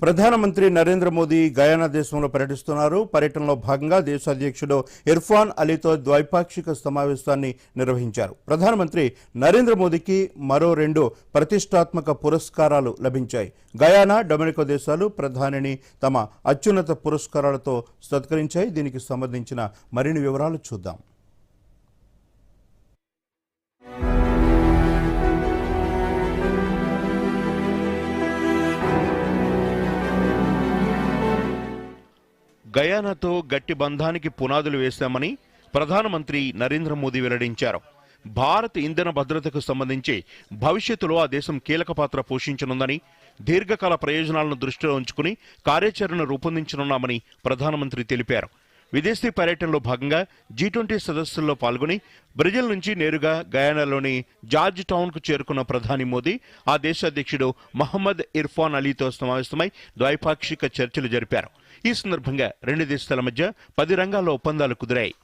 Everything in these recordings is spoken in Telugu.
ప్రధానమంత్రి నరేంద్ర మోదీ గయానా దేశంలో పర్యటిస్తున్నారు. పర్యటనలో భాగంగా దేశ అధ్యక్షుడు ఇర్ఫాన్ అలీతో ద్వైపాక్షిక సమావేశాన్ని నిర్వహించారు. ప్రధానమంత్రి నరేంద్ర మోదీకి మరో రెండు ప్రతిష్టాత్మక పురస్కారాలు లభించాయి. గయానా డొమినికో దేశాలు ప్రధానిని తమ అత్యున్నత పురస్కారాలతో సత్కరించాయి. దీనికి సంబంధించిన మరిన్ని వివరాలు చూద్దాం. గయానాతో గట్టి బంధానికి పునాదులు వేశామని ప్రధానమంత్రి నరేంద్ర మోదీ వెల్లడించారు. భారత్ ఇంధన భద్రతకు సంబంధించి భవిష్యత్తులో ఆ దేశం కీలక పాత్ర పోషించనుందని దీర్ఘకాల ప్రయోజనాలను దృష్టిలో ఉంచుకుని కార్యాచరణ రూపొందించనున్నామని ప్రధానమంత్రి తెలిపారు. విదేశీ పర్యటనలో భాగంగా జీ ట్వంటీ సదస్సుల్లో పాల్గొని బ్రెజిల్ నుంచి నేరుగా గయానాలోని జార్జ్ టౌన్కు చేరుకున్న ప్రధాని మోదీ ఆ దేశ అధ్యక్షుడు మహమ్మద్ ఇర్ఫాన్ అలీతో సమావేశమై ద్వైపాక్షిక చర్చలు జరిపారు. ఈ సందర్భంగా రెండు దేశాల మధ్య పది రంగాల్లో ఒప్పందాలు కుదిరాయి.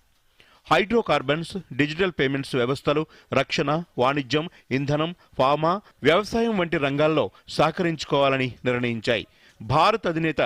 హైడ్రోకార్బన్స్ డిజిటల్ పేమెంట్స్ వ్యవస్థలు రక్షణ వాణిజ్యం ఇంధనం ఫార్మా వ్యవసాయం వంటి రంగాల్లో సహకరించుకోవాలని నిర్ణయించాయి. భారత్ అధినేత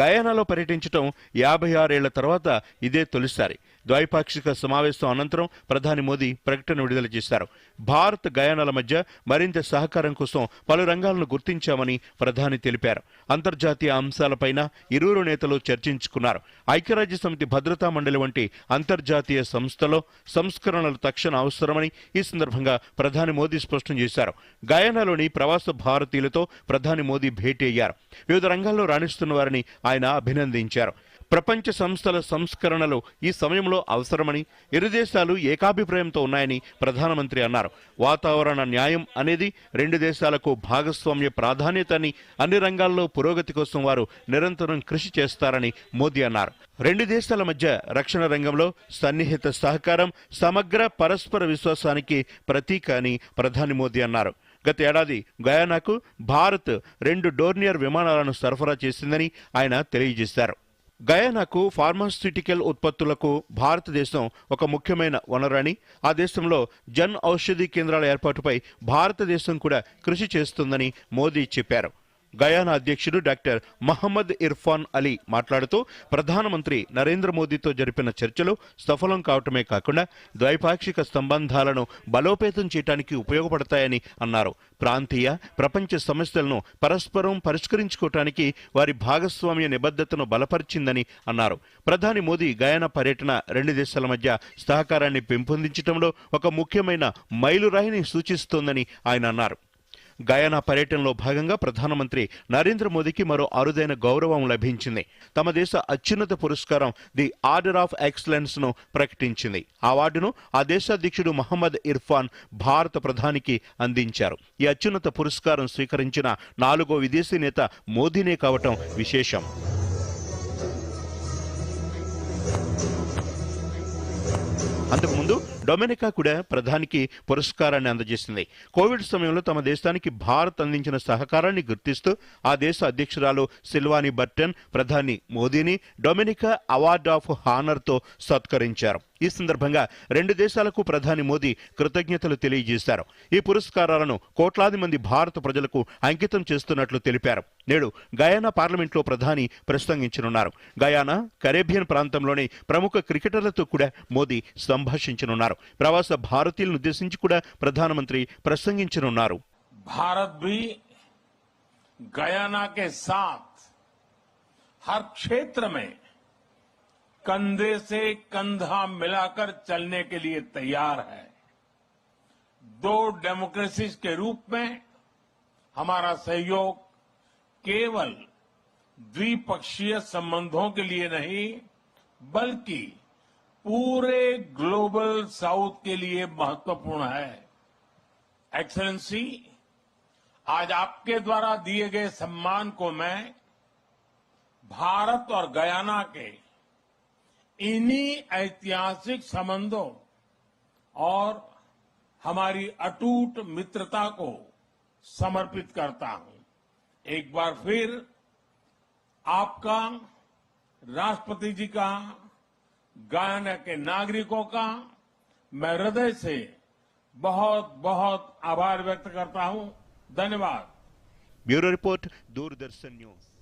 గయానాలో పర్యటించడం యాభై ఆరేళ్ళ తర్వాత ఇదే తొలిసారి. ద్వైపాక్షిక సమావేశం అనంతరం ప్రధాని మోదీ ప్రకటన విడుదల చేశారు. భారత్ గయానాల మధ్య మరింత సహకారం కోసం పలు రంగాలను గుర్తించామని ప్రధాని తెలిపారు. అంతర్జాతీయ అంశాలపైన ఇరువురు నేతలు చర్చించుకున్నారు. ఐక్యరాజ్య సమితి భద్రతా మండలి వంటి అంతర్జాతీయ సంస్థలో సంస్కరణలు తక్షణ అవసరమని ఈ సందర్భంగా ప్రధాని మోదీ స్పష్టం చేశారు. గయానాలోని ప్రవాస భారతీయులతో ప్రధాని మోదీ భేటీ అయ్యారు. వివిధ రంగాల్లో రాణిస్తున్న వారిని ఆయన అభినందించారు. ప్రపంచ సంస్థల సంస్కరణలు ఈ సమయంలో అవసరమని ఇరు దేశాలు ఏకాభిప్రాయంతో ఉన్నాయని ప్రధానమంత్రి అన్నారు. వాతావరణ న్యాయం అనేది రెండు దేశాలకు భాగస్వామ్య ప్రాధాన్యతని అన్ని రంగాల్లో పురోగతి కోసం వారు నిరంతరం కృషి చేస్తారని మోదీ అన్నారు. రెండు దేశాల మధ్య రక్షణ రంగంలో సన్నిహిత సహకారం సమగ్ర పరస్పర విశ్వాసానికి ప్రతీక అని ప్రధాని మోదీ అన్నారు. గత ఏడాది గయానాకు భారత్ రెండు డోర్నియర్ విమానాలను సరఫరా చేసిందని ఆయన తెలియజేశారు. గయానాకు ఫార్మాస్యూటికల్ ఉత్పత్తులకు భారతదేశం ఒక ముఖ్యమైన వనరని ఆ దేశంలో జన్ ఔషధి కేంద్రాల ఏర్పాటుపై భారతదేశం కూడా కృషి చేస్తుందని మోదీ చెప్పారు. గయానా అధ్యక్షుడు డాక్టర్ మహమ్మద్ ఇర్ఫాన్ అలీ మాట్లాడుతూ ప్రధానమంత్రి నరేంద్ర మోదీతో జరిపిన చర్చలు సఫలం కావటమే కాకుండా ద్వైపాక్షిక సంబంధాలను బలోపేతం చేయడానికి ఉపయోగపడతాయని అన్నారు. ప్రాంతీయ ప్రపంచ సమస్యలను పరస్పరం పరిష్కరించుకోవటానికి వారి భాగస్వామ్య నిబద్ధతను బలపరిచిందని అన్నారు. ప్రధాని మోదీ గయానా పర్యటన రెండు దేశాల మధ్య సహకారాన్ని పెంపొందించడంలో ఒక ముఖ్యమైన మైలురాయిని సూచిస్తోందని ఆయన అన్నారు. గయానా పర్యటనలో భాగంగా ప్రధానమంత్రి నరేంద్ర మోదీకి మరో అరుదైన గౌరవం లభించింది. తమ దేశ అత్యున్నత పురస్కారం ది ఆర్డర్ ఆఫ్ ఎక్సలెన్స్ను ప్రకటించింది. అవార్డును ఆ దేశాధ్యక్షుడు మహమ్మద్ ఇర్ఫాన్ భారత ప్రధానికి అందించారు. ఈ అత్యున్నత పురస్కారం స్వీకరించిన నాలుగో విదేశీ నేత మోదీనే కావటం విశేషం. అంతకుముందు డొమినికా కూడా ప్రధానికి పురస్కారాన్ని అందజేసింది. కోవిడ్ సమయంలో తమ దేశానికి భారత్ అందించిన సహకారాన్ని గుర్తిస్తూ ఆ దేశ అధ్యక్షురాలు సిల్వాని బర్టన్ ప్రధాని మోదీని డొమినికా అవార్డ్ ఆఫ్ హానర్తో సత్కరించారు. ఈ సందర్భంగా రెండు దేశాలకు ప్రధాని మోదీ కృతజ్ఞతలు తెలియజేశారు. ఈ పురస్కారాలను కోట్లాది మంది భారత ప్రజలకు అంకితం చేస్తున్నట్లు తెలిపారు. నేడు గయానా పార్లమెంట్లో ప్రధాని ప్రసంగించనున్నారు. గయానా కరేబియన్ ప్రాంతంలోని ప్రముఖ క్రికెటర్లతో కూడా మోదీ సంభాషించనున్నారు. ప్రవాస భారతీయులను ఉద్దేశించి కూడా ప్రధానమంత్రి ప్రసంగించనున్నారు भारत भी गयाना के साथ हर क्षेत्र में कंधे से कंधा मिलाकर चलने के लिए तैयार है दो डेमोक्रेसीज के रूप में हमारा सहयोग केवल द्विपक्षीय संबंधों के लिए नहीं बल्कि पूरे ग्लोबल साउथ के लिए महत्वपूर्ण है। एक्सलेंसी आज आपके द्वारा दिए गए सम्मान को मैं भारत और गयाना के इन्हीं ऐतिहासिक संबंधों और हमारी अटूट मित्रता को समर्पित करता हूँ। एक बार फिर आपका राष्ट्रपति जी का गायना के नागरिकों का मैं हृदय से बहुत बहुत आभार व्यक्त करता हूँ। धन्यवाद। Bureau report, Doordarshan news.